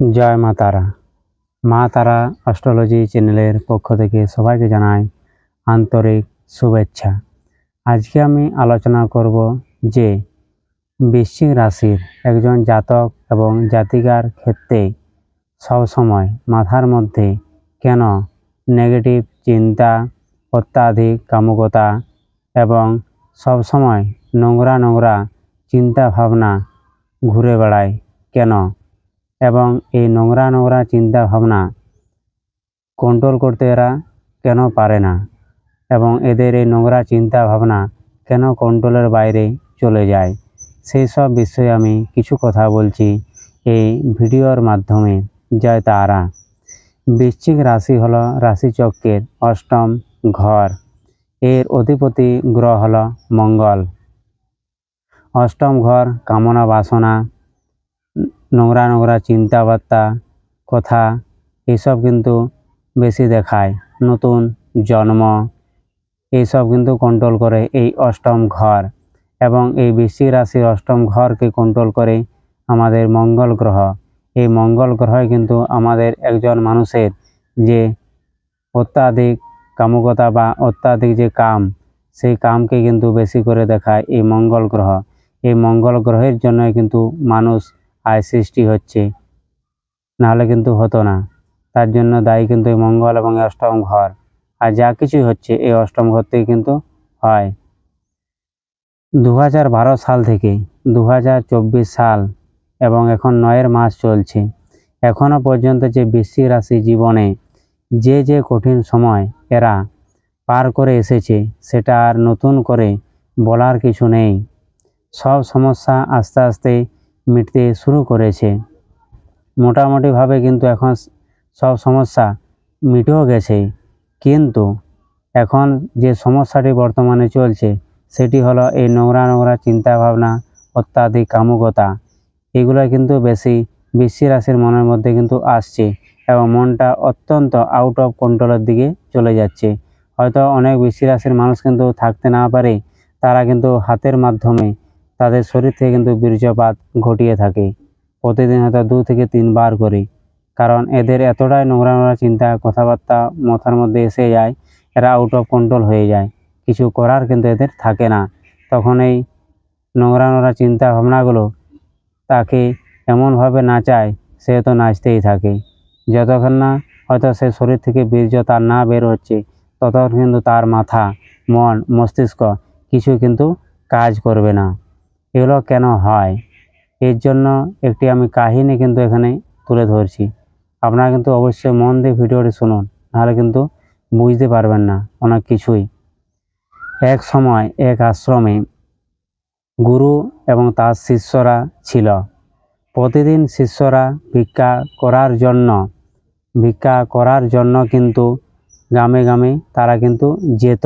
জয় মা তারা। মা তারা অস্ট্রোলজি চ্যানেলের পক্ষ থেকে সবাইকে জানাই আন্তরিক শুভেচ্ছা। আজকে আমি আলোচনা করব যে বৃশ্চিক রাশির একজন জাতক এবং জাতিকার ক্ষেত্রে সবসময় মাথার মধ্যে কেন নেগেটিভ চিন্তা, অত্যাধিক কামুকতা এবং সবসময় নোংরা নোংরা চিন্তা ভাবনা ঘুরে বেড়ায়? কেন? এবং এই নোংরা নোংরা চিন্তা ভাবনা কন্ট্রোল করতে এরা কেন পারে না? এবং এদের এই নোংরা চিন্তা ভাবনা কেন কন্ট্রোলের বাইরে চলে যায়? সেই সব বিষয়ে আমি কিছু কথা বলছি এই ভিডিওর মাধ্যমে। জয় তারা। বৃশ্চিক রাশি হল রাশিচক্রের অষ্টম ঘর। এর অধিপতি গ্রহ হল মঙ্গল। অষ্টম ঘর কামনা বাসনা নোংরা নোংরা চিন্তাবার্তা, কথা, এসব কিন্তু বেশি দেখায়। নতুন জন্ম এইসব কিন্তু কন্ট্রোল করে এই অষ্টম ঘর এবং এই বৃশ্চিক রাশির অষ্টম ঘরকে কন্ট্রোল করে আমাদের মঙ্গল গ্রহ। এই মঙ্গল গ্রহে কিন্তু আমাদের একজন মানুষের যে অত্যাধিক কামুকতা বা অত্যাধিক যে কাম, সেই কামকে কিন্তু বেশি করে দেখায় এই মঙ্গল গ্রহ। এই মঙ্গল গ্রহের জন্য কিন্তু মানুষ আয় সৃষ্টি হচ্ছে। নাহলে কিন্তু হতো না। তার জন্য দায়ী কিন্তু এই মঙ্গল এবং অষ্টম ঘর। আর যা কিছুই হচ্ছে, এই অষ্টম ঘর থেকে কিন্তু হয়। দু সাল থেকে দু হাজার চব্বিশ সাল এবং এখন নয়ের মাস চলছে। এখনও পর্যন্ত যে বৃশ্চিক রাশি জীবনে যে যে কঠিন সময় এরা পার করে এসেছে, সেটা আর নতুন করে বলার কিছু নেই। সব সমস্যা আস্তে আস্তে মিটতে শুরু করেছে। মোটামুটিভাবে কিন্তু এখন সব সমস্যা মিটেও গেছে। কিন্তু এখন যে সমস্যাটি বর্তমানে চলছে, সেটি হলো এই নোংরা নোংরা চিন্তাভাবনা, অত্যাধিক কামুকতা, এগুলো কিন্তু বেশি বৃষ্টি রাশির মনের মধ্যে কিন্তু আসছে এবং মনটা অত্যন্ত আউট অফ কন্ট্রোলের দিকে চলে যাচ্ছে। হয়তো অনেক বৃষ্টি রাশির মানুষ কিন্তু থাকতে না পারে, তারা কিন্তু হাতের মাধ্যমে তাদের শরীর থেকে কিন্তু বীর্যপাত ঘটিয়ে থাকে। প্রতিদিন হয়তো দু থেকে তিনবার করে। কারণ এদের এতটাই নোংরা নোংরা চিন্তা, কথাবার্তা মাথার মধ্যে এসে যায়, এরা আউট অফ কন্ট্রোল হয়ে যায়। কিছু করার কিন্তু এদের থাকে না। তখন এই নোংরা নোংরা চিন্তা ভাবনাগুলো তাকে এমনভাবে নাচায়, সে তো নাচতেই থাকে। যতক্ষণ না হয়তো সে শরীর থেকে বীর্য তার না বের হচ্ছে, ততক্ষণ কিন্তু তার মাথা, মন, মস্তিষ্ক কিছু কিন্তু কাজ করবে না। এগুলো কেন হয়? এর জন্য একটি আমি কাহিনী কিন্তু এখানে তুলে ধরছি। আপনারা কিন্তু অবশ্যই মন দিয়ে ভিডিওটি শুনুন, নাহলে কিন্তু বুঝতে পারবেন না অনেক কিছুই। এক সময় এক আশ্রমে গুরু এবং তার শিষ্যরা ছিল। প্রতিদিন শিষ্যরা ভিক্ষা করার জন্য, ভিক্ষা করার জন্য কিন্তু গ্রামে গ্রামে তারা কিন্তু যেত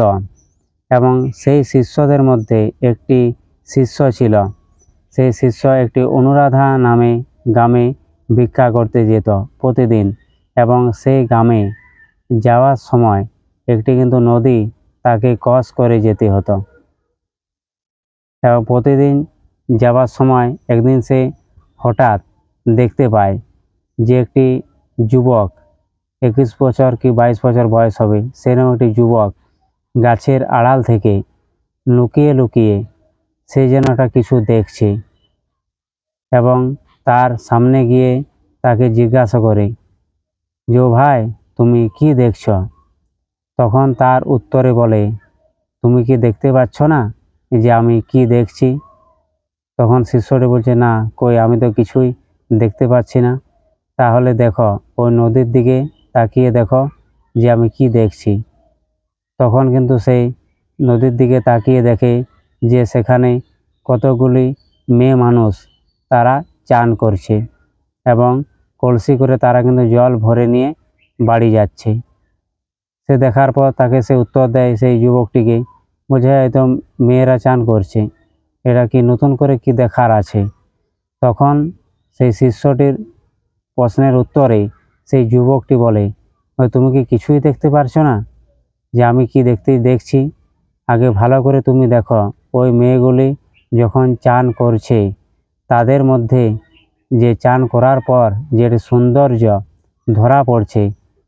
এবং সেই শিষ্যদের মধ্যে একটি শিষ্য ছিল। সেই শিষ্য একটি অনুরাধা নামে গ্রামে ভিক্ষা করতে যেত প্রতিদিন এবং সেই গ্রামে যাওয়ার সময় একটি কিন্তু নদী তাকে ক্রস করে যেতে হতো। এবং প্রতিদিন যাওয়ার সময় একদিন সে হঠাৎ দেখতে পায় যে একটি যুবক একুশ বছর কি বাইশ বছর বয়স হবে সেরকম একটি যুবক গাছের আড়াল থেকে লুকিয়ে লুকিয়ে সে যেন একটা কিছু দেখছে এবং তার সামনে গিয়ে তাকে জিজ্ঞাসা করে যে "ও ভাই, তুমি কি দেখছ? তখন তার উত্তরে বলে, তুমি কি দেখতে পাচ্ছ না যে আমি কি দেখছি? তখন শিষ্যটি বলছে, না, কই, আমি তো কিছুই দেখতে পাচ্ছি না। তাহলে দেখো, ওই নদীর দিকে তাকিয়ে দেখো যে আমি কি দেখছি। তখন কিন্তু সেই নদীর দিকে তাকিয়ে দেখে যে সেখানে কতগুলি মেয়ে মানুষ তারা চান করছে এবং কলসি করে তারা কিন্তু জল ভরে নিয়ে বাড়ি যাচ্ছে। সে দেখার পর তাকে সে উত্তর দেয়, সেই যুবকটিকে বলছে একদম মেয়েরা চান করছে এটা কি নতুন করে কি দেখার আছে? তখন সেই শিষ্যটির প্রশ্নের উত্তরে সেই যুবকটি বলে, "ওই তুমি কি কিছুই দেখতে পারছ না? যে আমি কি দেখতে দেখছি? আগে ভালো করে তুমি দেখো। ওই মেয়েগুলি যখন চান করছে, তাদের মধ্যে যে চান করার পর যে সৌন্দর্য ধরা পড়ছে,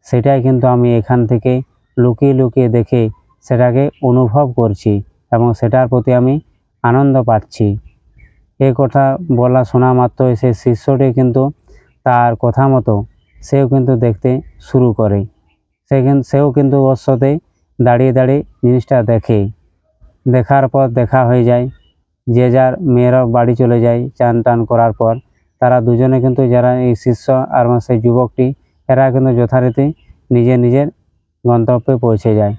সেটাই কিন্তু আমি এখান থেকে লুকিয়ে লুকিয়ে দেখে সেটাকে অনুভব করছি এবং সেটার প্রতি আমি আনন্দ পাচ্ছি। এই কথা বলা শোনা মাত্রই সেই শিষ্যটি কিন্তু তার কথা মতো সেও কিন্তু দেখতে শুরু করে। সে সেও কিন্তু ওর সাথে দাঁড়িয়ে দাঁড়িয়ে জিনিসটা দেখে। দেখার পর দেখা হয়ে যায়। যে যার মেয়েরা বাড়ি চলে যায় চান টান করার পর, তারা দুজনে কিন্তু যারা এই শিষ্য আর সেই যুবকটি, এরা কিন্তু যথারীতি নিজের নিজের গন্তব্যে পৌঁছে যায়।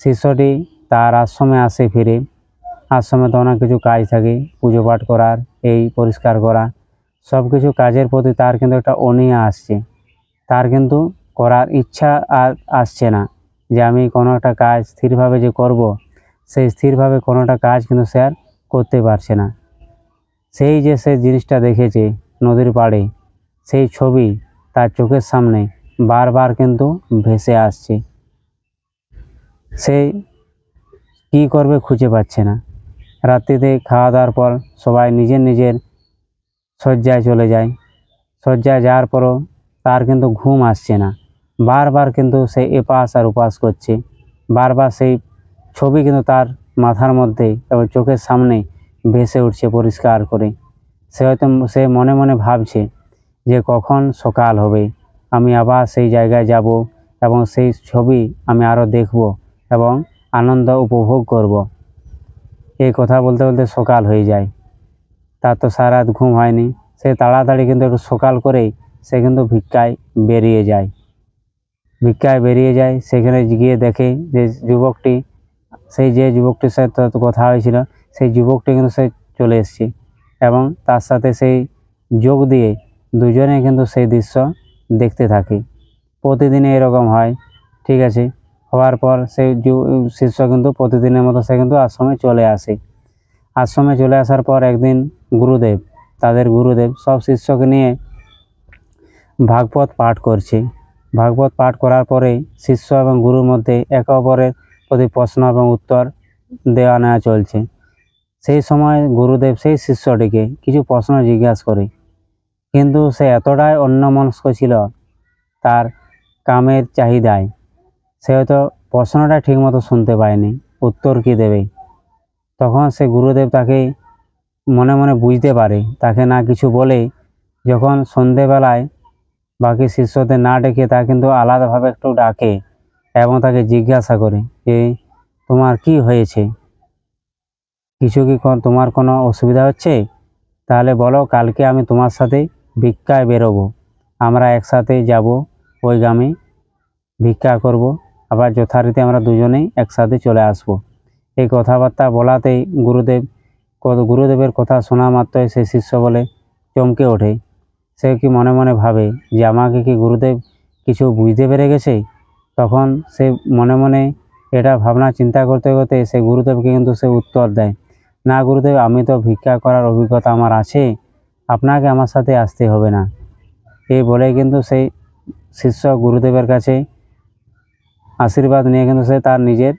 শিষ্যটি তার আশ্রমে আসে ফিরে। আশ্রমে তো অনেক কিছু কাজ থাকে, পুজো পাঠ করার, এই পরিষ্কার করা। সব কিছু কাজের প্রতি তার কিন্তু একটা অনীহা আসছে। তার কিন্তু করার ইচ্ছা আর আসছে না যে আমি কোনো একটা কাজ স্থিরভাবে যে করব সেই স্থিরভাবে কোনোটা কাজ কিন্তু সে আর করতে পারছে না। সেই যে সে জিনিসটা দেখেছে নদীর পাড়ে, সেই ছবি তার চোখের সামনে বারবার কিন্তু ভেসে আসছে। সে কী করবে খুঁজে পাচ্ছে না। রাত্রিতে খাওয়া দাওয়ার পর সবাই নিজের নিজের শয্যায় চলে যায়। শয্যায় যাওয়ার পরও তার কিন্তু ঘুম আসছে না। বারবার কিন্তু সে এপাশ আর উপাস করছে। বারবার সেই ছবি কিন্তু তার মাথার মধ্যে এবং চোখের সামনে ভেসে উঠছে পরিষ্কার করে। সে হয়তো সে মনে মনে ভাবছে যে কখন সকাল হবে। আমি আবার সেই জায়গায় যাব এবং সেই ছবি আমি আরও দেখব এবং আনন্দ উপভোগ করব। এই কথা বলতে বলতে সকাল হয়ে যায়। তার তো সারা রাত ঘুম হয়নি। সে তাড়াতাড়ি কিন্তু একটু সকাল করেই সে কিন্তু ভিক্ষায় বেরিয়ে যায়। ভিক্ষায় বেরিয়ে যায়। সেখানে গিয়ে দেখে যে যুবকটি সেই যে যুবকটির সাথে কথা হয়েছিল, সেই যুবকটি কিন্তু সে চলে এসেছে। এবং তার সাথে সেই যোগ দিয়ে দুজনে কিন্তু সেই দৃশ্য দেখতে থাকে। প্রতিদিনে এরকম হয়, ঠিক আছে? হওয়ার পর সেই শিষ্য কিন্তু প্রতিদিনের মতো সে কিন্তু আশ্রমে চলে আসে। আশ্রমে চলে আসার পর একদিন গুরুদেব, তাদের গুরুদেব সব শিষ্যকে নিয়ে ভাগবত পাঠ করছে। ভাগবত পাঠ করার পরে শিষ্য এবং গুরুর মধ্যে একে অপরের প্রতি প্রশ্ন এবং উত্তর দেওয়া নেওয়া চলছে। সেই সময় গুরুদেব সেই শিষ্যটিকে কিছু প্রশ্ন জিজ্ঞাসা করে। কিন্তু সে এতটাই অন্যমনস্ক ছিল তার কামের চাহিদায়, সে হয়তো প্রশ্নটা ঠিকমতো শুনতে পায়নি, উত্তর কী দেবে? তখন সে গুরুদেব তাকে মনে মনে বুঝতে পারে, তাকে না কিছু বলে যখন সন্ধেবেলায় বাকি শিষ্যদের না ডেকে তা কিন্তু আলাদাভাবে একটু ডাকে। এবং তাকে জিজ্ঞাসা করে যে, তোমার কি হয়েছে? কিছু কি তোমার কোনো অসুবিধা হচ্ছে? তাহলে বলো, কালকে আমি তোমার সাথে ভিক্ষায় বেরোবো। আমরা একসাথে যাব ওই গ্রামে, ভিক্ষা করব। আবার যথারীতি আমরা দুজনেই একসাথে চলে আসব। এই কথাবার্তা বলাতেই গুরুদেব গুরুদেবের কথা শোনা মাত্রই সে শিষ্য বলে চমকে ওঠে। সে কি মনে মনে ভাবে যে, আমাকে কি গুরুদেব কিছু বুঝতে পেরে গেছে? তখন সে মনে মনে এটা ভাবনা চিন্তা করতে করতে সে গুরুদেবকে কিন্তু সে উত্তর দেয়, না গুরুদেব, আমি তো ভিক্ষা করার অভিজ্ঞতা আমার আছে, আপনাকে আমার সাথে আসতে হবে না। এই বলে কিন্তু সেই শিষ্য গুরুদেবের কাছে আশীর্বাদ নিয়ে কিন্তু সে তার নিজের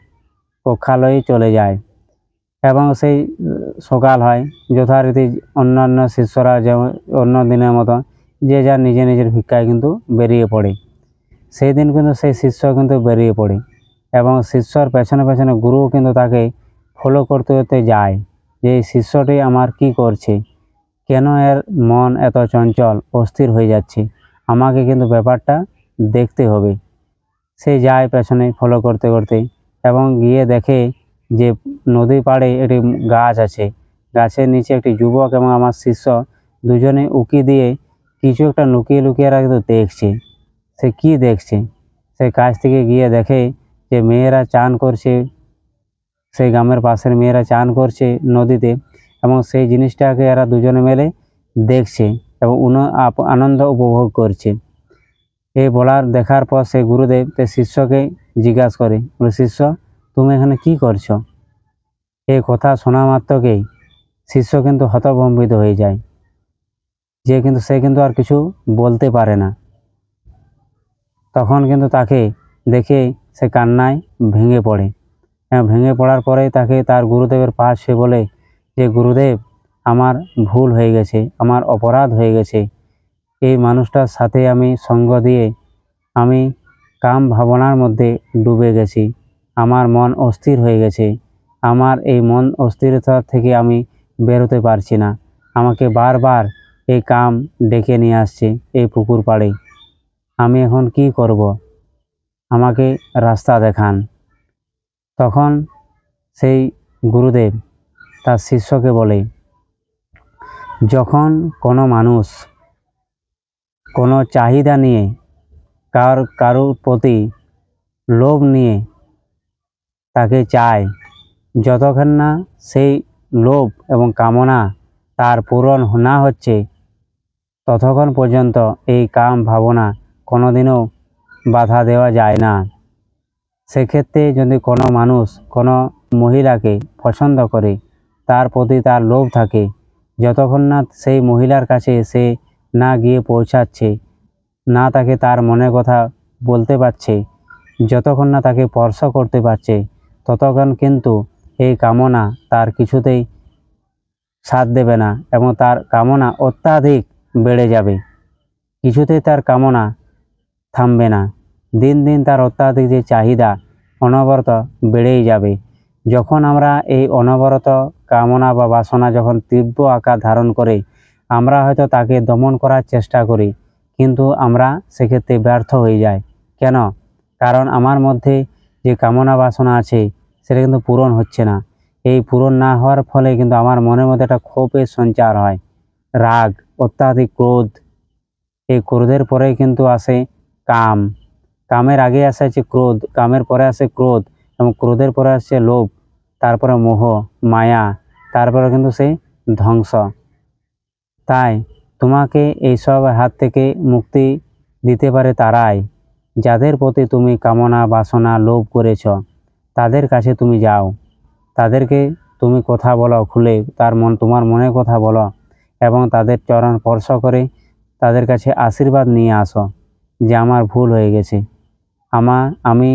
কক্ষালয়ে চলে যায় এবং সেই সকাল হয়, যথারীতি অন্যান্য শিষ্যরা যেমন অন্য দিনের মতো যে যার নিজে নিজের ভিক্ষায় কিন্তু বেরিয়ে পড়ে। সেই দিন কিন্তু সেই শিষ্য কিন্তু বেরিয়ে পড়ে এবং শিষ্যর পেছনে পেছনে গুরুও কিন্তু তাকে ফলো করতে করতে যায় যে এই শিষ্যটি আমার কি করছে? কেন এর মন এত চঞ্চল, অস্থির হয়ে যাচ্ছে? আমাকে কিন্তু ব্যাপারটা দেখতে হবে। সে যায় পেছনে ফলো করতে করতে এবং গিয়ে দেখে যে নদীর পাড়ে একটি গাছ আছে। গাছের নিচে একটি যুবক এবং আমার শিষ্য দুজনে উকি দিয়ে কিছু একটা লুকিয়ে লুকিয়ে কিন্তু দেখছে। সে কি দেখছে? সে কাছ থেকে গিয়ে দেখে যে মেয়েরা চান করছে, সেই গ্রামের পাশের মেয়েরা চান করছে নদীতে এবং সেই জিনিসটাকে এরা দুজনে মিলে দেখছে এবং উন- আনন্দ উপভোগ করছে। এই বলার দেখার পর সে গুরুদেব তার শিষ্যকে জিজ্ঞাসা করে, বলে, শিষ্য, তুমি এখানে কি করছ? এই কথা শোনা মাত্রকেই শিষ্য কিন্তু হতভম্বিত হয়ে যায়। যে কিন্তু, সে কিন্তু আর কিছু বলতে পারে না। তখন কিন্তু তাকে দেখে সে কান্নায় ভেঙে পড়ে। হ্যাঁ ভেঙে পড়ার পরে তাকে তার গুরুদেবের পাশ সে বলে যে, গুরুদেব, আমার ভুল হয়ে গেছে, আমার অপরাধ হয়ে গেছে। এই মানুষটার সাথে আমি সঙ্গ দিয়ে আমি কাম ভাবনার মধ্যে ডুবে গেছি। আমার মন অস্থির হয়ে গেছে। আমার এই মন অস্থিরতা থেকে আমি বেরোতে পারছি না। আমাকে বারবার এই কাম ডেকে নিয়ে আসছে এই পুকুর পাড়ে। আমি এখন কি করব? আমাকে রাস্তা দেখান। তখন সেই গুরুদেব তার শিষ্যকে বলে, যখন কোনো মানুষ কোনো চাহিদা নিয়ে কার কারোর প্রতি লোভ নিয়ে তাকে চায়, যতক্ষণ না সেই লোভ এবং কামনা তার পূরণ না হচ্ছে, ততক্ষণ পর্যন্ত এই কাম ভাবনা কোনোদিনও বাধা দেওয়া যায় না। সেক্ষেত্রে যদি কোনো মানুষ, কোনো মহিলাকে পছন্দ করে, তার প্রতি তার লোভ থাকে, যতক্ষণ না সেই মহিলার কাছে সে না গিয়ে পৌঁছাচ্ছে, না তাকে তার মনের কথা বলতে পারছে, যতক্ষণ না তাকে স্পর্শ করতে পারছে, ততক্ষণ কিন্তু এই কামনা তার কিছুতেই সাথ দেবে না এবং তার কামনা অত্যাধিক বেড়ে যাবে। কিছুতেই তার কামনা থামবে না। দিন দিন তার অত্যাধিক যে চাহিদা, অনবরত বেড়েই যাবে। যখন আমরা এই অনবরত কামনা বা বাসনা যখন তীব্র আকার ধারণ করে, আমরা হয়তো তাকে দমন করার চেষ্টা করি, কিন্তু আমরা সেক্ষেত্রে ব্যর্থ হয়ে যাই। কেন? কারণ আমার মধ্যে যে কামনা বাসনা আছে, সেটা কিন্তু পূরণ হচ্ছে না। এই পূরণ না হওয়ার ফলে কিন্তু আমার মনের মধ্যে একটা ক্ষোভের সঞ্চার হয়। রাগ, অত্যাধিক ক্রোধ, এই ক্রোধের পরে কিন্তু আসে কাম। কামের আগে আসে হচ্ছে ক্রোধ, কামের পরে আসে ক্রোধ, এবং ক্রোধের পরে আসছে লোভ, তারপরে মোহ, মায়া, তারপরে কিন্তু সেই ধ্বংস। তাই তোমাকে এইসব হাত থেকে মুক্তি দিতে পারে তারাই, যাদের প্রতি তুমি কামনা, বাসনা, লোভ করেছ। তাদের কাছে তুমি যাও। তাদেরকে তুমি কথা বলো খুলে, তার মন, তোমার মনে কথা বলো, এবং তাদের চরণ স্পর্শ করে তাদের কাছে আশীর্বাদ নিয়ে আসো। যে আমার ভুল হয়ে গেছে। আমার আমি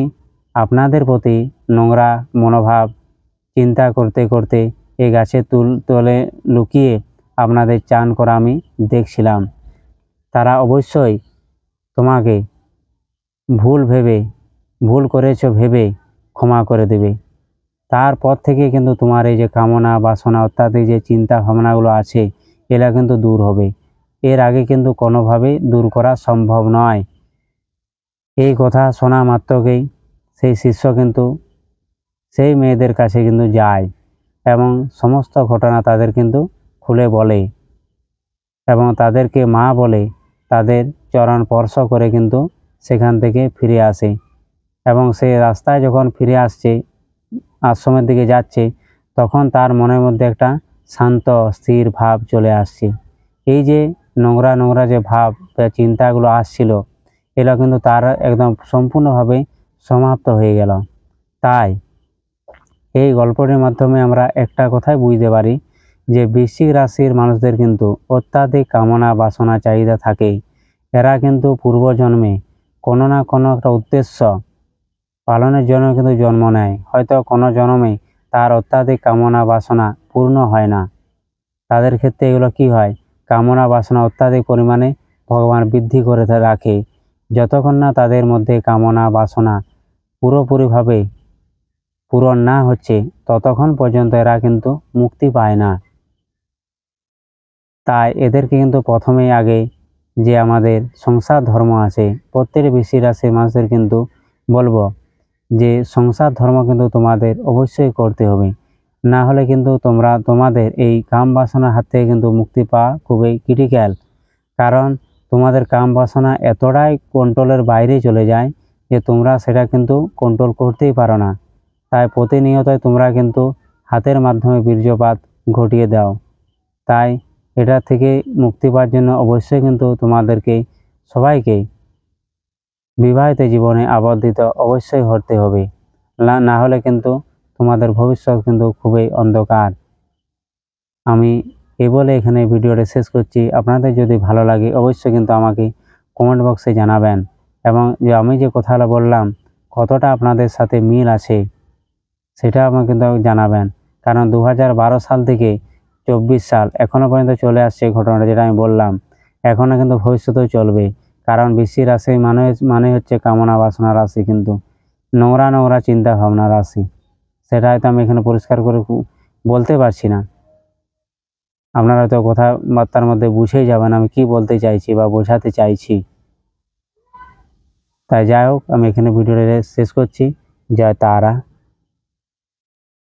আপনাদের প্রতি নোংরা মনোভাব, চিন্তা করতে করতে এই গাছের তুল, তলে লুকিয়ে আপনাদের চান করা আমি দেখছিলাম। তারা অবশ্যই তোমাকে ভুল ভেবে, ভুল করেছ ভেবে ক্ষমা করে দেবে। তারপর থেকে কিন্তু তোমার এই যে কামনা, বাসনা অত্যাধিক যে চিন্তা ভাবনাগুলো আছে, এরা কিন্তু দূর হবে। এর আগে কিন্তু কোনোভাবেই দূর করা সম্ভব নয়। এই কথা শোনা মাত্রকেই সেই শিষ্য কিন্তু সেই মেয়েদের কাছে কিন্তু যায় এবং সমস্ত ঘটনা তাদের কিন্তু খুলে বলে এবং তাদেরকে মা বলে তাদের চরণ স্পর্শ করে কিন্তু সেখান থেকে ফিরে আসে এবং সে রাস্তায় যখন ফিরে আসছে, আশ্রমের দিকে যাচ্ছে, তখন তার মনের মধ্যে একটা শান্ত, স্থির ভাব চলে আসছে। এই যে নোংরা নোংরা যে ভাব চিন্তাগুলো আসছিল এগুলো কিন্তু তার একদম সম্পূর্ণভাবে সমাপ্ত হয়ে গেল। তাই এই গল্পটির মাধ্যমে আমরা একটা কথাই বুঝতে পারি যে বৃশ্চিক রাশির মানুষদের কিন্তু অত্যাধিক কামনা বাসনা চাহিদা থাকে এরা কিন্তু পূর্বজন্মে কোনো না কোনো একটা উদ্দেশ্য পালনের জন্য কিন্তু জন্ম নেয়। হয়তো কোনো জন্মে তার অত্যাধিক কামনা বাসনা পূর্ণ হয় না। তাদের ক্ষেত্রে এগুলো কি হয়? কামনা বাসনা অত্যাধিক পরিমাণে ভগবান বৃদ্ধি করে রাখে। যতক্ষণ না তাদের মধ্যে কামনা, বাসনা পুরোপুরিভাবে পূরণ না হচ্ছে, ততক্ষণ পর্যন্ত এরা কিন্তু মুক্তি পায় না। তাই এদেরকে কিন্তু প্রথমেই আগে যে আমাদের সংসার ধর্ম আছে, প্রত্যেক বেশি রাশির মানুষদের কিন্তু বলব যে সংসার ধর্ম কিন্তু তোমাদের অবশ্যই করতে হবে। না হলে কিন্তু তোমরা তোমাদের এই কাম বাসনার হাত থেকে কিন্তু মুক্তি পাওয়া খুবই ক্রিটিক্যাল কারণ তোমাদের কাম বাসনা এতটাই কন্ট্রোলের বাইরে চলে যায় যে তোমরা সেটা কিন্তু কন্ট্রোল করতেই পারো না। তাই প্রতিনিয়তই তোমরা কিন্তু হাতের মাধ্যমে বীর্যপাত ঘটিয়ে দাও। তাই এটা থেকে মুক্তি পাওয়ার জন্য অবশ্যই কিন্তু তোমাদেরকে সবাইকে বিবাহিত জীবনে আবদ্ধিত অবশ্যই হতে হবে। না হলে কিন্তু তোমাদের ভবিষ্যৎ কিন্তু খুবই অন্ধকার। আমি এ বলে এখানে ভিডিওটা শেষ করছি। আপনাদের যদি ভালো লাগে অবশ্যই কিন্তু আমাকে কমেন্ট বক্সে জানাবেন। এবং যে আমি যে কথাটা বললাম, কতটা আপনাদের সাথে মিল আছে, সেটা আমাকে কিন্তু জানাবেন। কারণ দু হাজার বারো সাল থেকে চব্বিশ সাল এখনও পর্যন্ত চলে আসছে এই ঘটনাটা যেটা আমি বললাম। এখনও কিন্তু ভবিষ্যতেও চলবে। কারণ বৃশ্চিক রাশি মানে মানে হচ্ছে কামনা বাসনা রাশি কিন্তু। নোংরা নোংরা চিন্তা ভাবনা রাশি। সেটা হয়তো আমি এখানে পরিষ্কার করে বলতে পারছি না। আপনারা তো কথাবার্তার মধ্যে বুঝেই যাবেন আমি কি বলতে চাইছি বা বোঝাতে চাইছি। তাই যাই হোক, আমি এখানে ভিডিওটা শেষ করছি। জয় তারা।